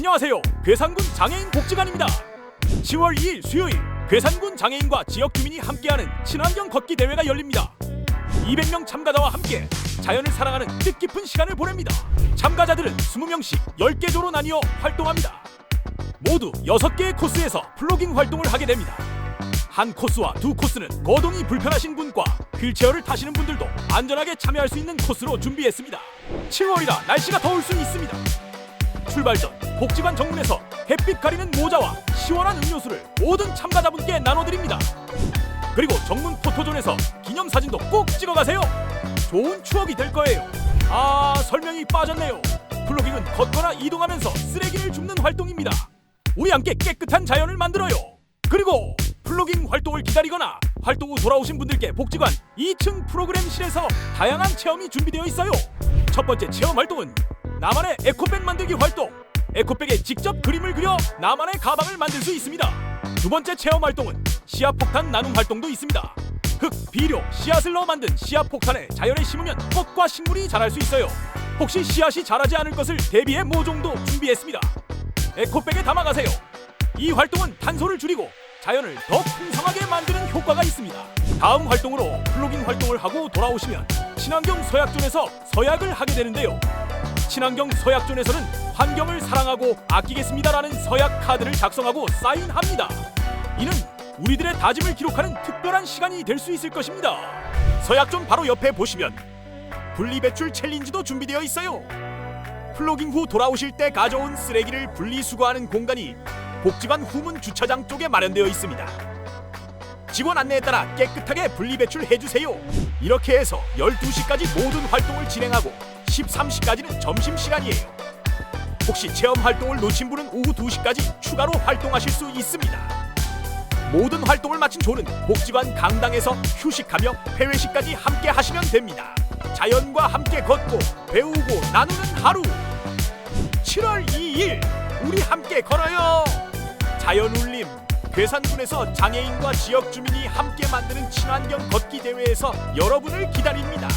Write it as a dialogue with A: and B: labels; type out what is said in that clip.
A: 안녕하세요. 괴산군 장애인 복지관입니다. 10월 2일 수요일 괴산군 장애인과 지역 주민이 함께하는 친환경 걷기 대회가 열립니다. 200명 참가자와 함께 자연을 사랑하는 뜻깊은 시간을 보냅니다. 참가자들은 20명씩 10개 조로 나뉘어 활동합니다. 모두 6개의 코스에서 플로깅 활동을 하게 됩니다. 한 코스와 두 코스는 거동이 불편하신 분과 휠체어를 타시는 분들도 안전하게 참여할 수 있는 코스로 준비했습니다. 7월이라 날씨가 더울 수 있습니다. 출발 전 복지관 정문에서 햇빛 가리는 모자와 시원한 음료수를 모든 참가자분께 나눠드립니다. 그리고 정문 포토존에서 기념사진도 꼭 찍어가세요. 좋은 추억이 될 거예요. 아 설명이 빠졌네요. 플로깅은 걷거나 이동하면서 쓰레기를 줍는 활동입니다. 우리 함께 깨끗한 자연을 만들어요. 그리고 플로깅 활동을 기다리거나 활동 후 돌아오신 분들께 복지관 2층 프로그램실에서 다양한 체험이 준비되어 있어요. 첫 번째 체험 활동은 나만의 에코백 만들기 활동. 에코백에 직접 그림을 그려 나만의 가방을 만들 수 있습니다. 두 번째 체험 활동은 씨앗 폭탄 나눔 활동도 있습니다. 흙, 비료, 씨앗을 넣어 만든 씨앗 폭탄에 자연에 심으면 꽃과 식물이 자랄 수 있어요. 혹시 씨앗이 자라지 않을 것을 대비해 모종도 준비했습니다. 에코백에 담아가세요. 이 활동은 탄소를 줄이고 자연을 더 풍성하게 만드는 효과가 있습니다. 다음 활동으로 플로깅 활동을 하고 돌아오시면 친환경 서약존에서 서약을 하게 되는데요. 친환경 서약존에서는 환경을 사랑하고 아끼겠습니다라는 서약 카드를 작성하고 사인합니다. 이는 우리들의 다짐을 기록하는 특별한 시간이 될 수 있을 것입니다. 서약존 바로 옆에 보시면 분리배출 챌린지도 준비되어 있어요. 플로깅 후 돌아오실 때 가져온 쓰레기를 분리수거하는 공간이 복지관 후문 주차장 쪽에 마련되어 있습니다. 직원 안내에 따라 깨끗하게 분리배출해 주세요. 이렇게 해서 12시까지 모든 활동을 진행하고 13시까지는 점심시간이에요. 혹시 체험 활동을 놓친 분은 오후 2시까지 추가로 활동하실 수 있습니다. 모든 활동을 마친 조는 복지관 강당에서 휴식하며 회외식까지 함께 하시면 됩니다. 자연과 함께 걷고 배우고 나누는 하루. 7월 2일 우리 함께 걸어요. 자연울림 괴산군에서 장애인과 지역 주민이 함께 만드는 친환경 걷기 대회에서 여러분을 기다립니다.